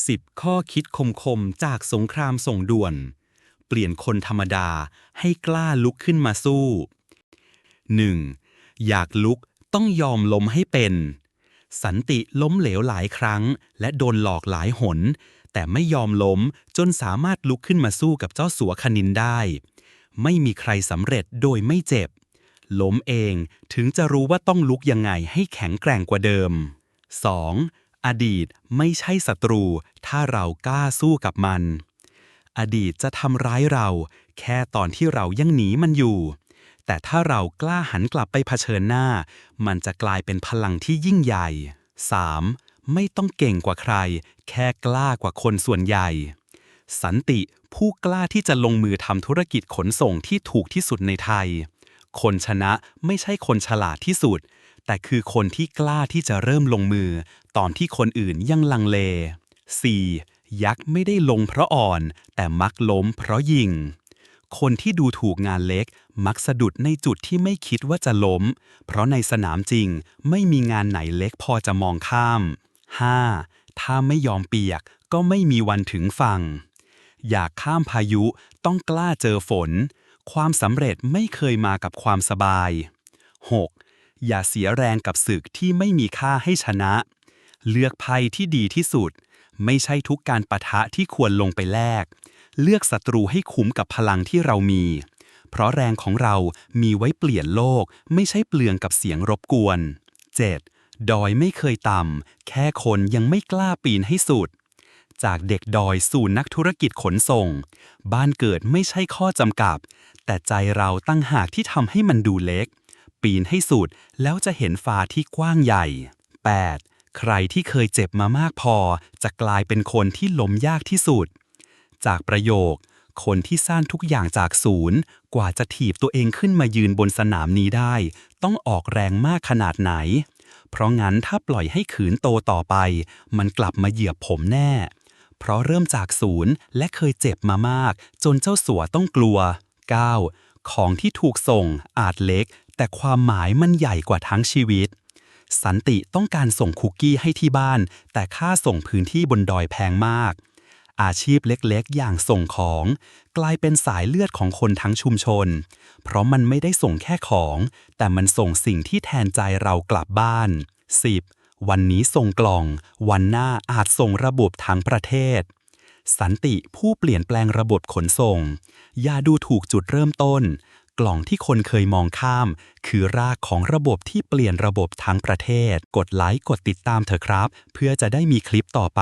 10 ข้อคิดคมๆ จากสงครามส่งด่วน เปลี่ยนคนธรรมดาให้กล้าลุกขึ้นมาสู้ 1. อยากลุกต้องยอมล้มให้เป็น สันติล้มเหลวหลายครั้ง และโดนหลอกหลายหน แต่ไม่ยอมล้มจนสามารถลุกขึ้นมาสู้กับเจ้าสัวคณินได้ ไม่มีใครสำเร็จโดยไม่เจ็บ ล้มเองถึงจะรู้ว่าต้องลุกยังไงให้แข็งแกร่งกว่าเดิม 2. อดีตไม่ใช่ศัตรู ถ้าเรากล้าสู้กับมัน อดีตจะทำร้ายเรา แค่ตอนที่เรายังหนีมันอยู่ แต่ถ้าเรากล้าหันกลับไปเผชิญหน้า มันจะกลายเป็นพลังที่ยิ่งใหญ่ 3. ไม่ต้องเก่งกว่าใคร แค่กล้ากว่าคนส่วนใหญ่ สันติผู้กล้าที่จะลงมือทำธุรกิจขนส่งที่ถูกที่สุดในไทย คนชนะไม่ใช่คนฉลาดที่สุด แต่คือคนที่กล้าที่จะเริ่มลงมือ ตอนที่คนอื่นยังลังเล 4. ยักษ์ไม่ได้ลงเพราะอ่อน แต่มักล้มเพราะยิง คนที่ดูถูกงานเล็ก มักสะดุดในจุดที่ไม่คิดว่าจะล้ม เพราะในสนามจริงไม่มีงานไหนเล็กพอจะมองข้าม 5. ถ้าไม่ยอมเปียกก็ไม่มีวันถึงฝั่ง อยากข้ามพายุต้องกล้าเจอฝน ความสำเร็จไม่เคยมากับความสบาย 6. อย่าเสียแรงกับศึกที่ไม่มีค่าให้ชนะ เลือกไพ่ที่ดีที่สุด ไม่ใช่ทุกการปะทะที่ควรลงไปแลก เลือกศัตรูให้คุ้มกับพลังที่เรามี เพราะแรงของเรามีไว้เปลี่ยนโลก ไม่ใช่เปลืองกับเสียงรบกวน 7. ดอยไม่เคยต่ำ แค่คนยังไม่กล้าปีนให้สุด จากเด็กดอยสู่นักธุรกิจขนส่ง บ้านเกิดไม่ใช่ข้อจำกัด แต่ใจเราตั้งหากที่ทำให้มันดูเล็ก ปีนให้สุด แล้วจะเห็นฟ้าที่กว้างใหญ่ 8. ใครที่เคยเจ็บมามากพอ จะกลายเป็นคนที่ล้มยากที่สุด จากประโยค คนที่สร้างทุกอย่างจากศูนย์ กว่าจะถีบตัวเองขึ้นมายืนบนสนามนี้ได้ ต้องออกแรงมากขนาดไหน เพราะงั้นถ้าปล่อยให้ขืนโตต่อไป มันกลับมาเหยียบผมแน่ เพราะเริ่มจากศูนย์และเคยเจ็บมามาก จนเจ้าสัวต้องกลัว 9. ของที่ถูกส่งอาจเล็ก แต่ความหมายมันใหญ่กว่าทั้งชีวิต สันติต้องการส่งคุกกี้ให้ที่บ้าน แต่ค่าส่งพื้นที่บนดอยแพงมาก อาชีพเล็กๆ อย่างส่งของ กลายเป็นสายเลือดของคนทั้งชุมชน เพราะมันไม่ได้ส่งแค่ของ แต่มันส่งสิ่งที่แทนใจเรากลับบ้าน 10. วันนี้ส่งกล่อง วันหน้าอาจส่งระบบทั้งประเทศสันติผู้เปลี่ยนแปลงระบบขนส่ง อย่าดูถูกจุดเริ่มต้น กล่องที่คนเคยมองข้าม คือรากของระบบที่เปลี่ยนระบบทั้งประเทศ กดไลค์กดติดตามเถอะครับ เพื่อจะได้มีคลิปต่อไป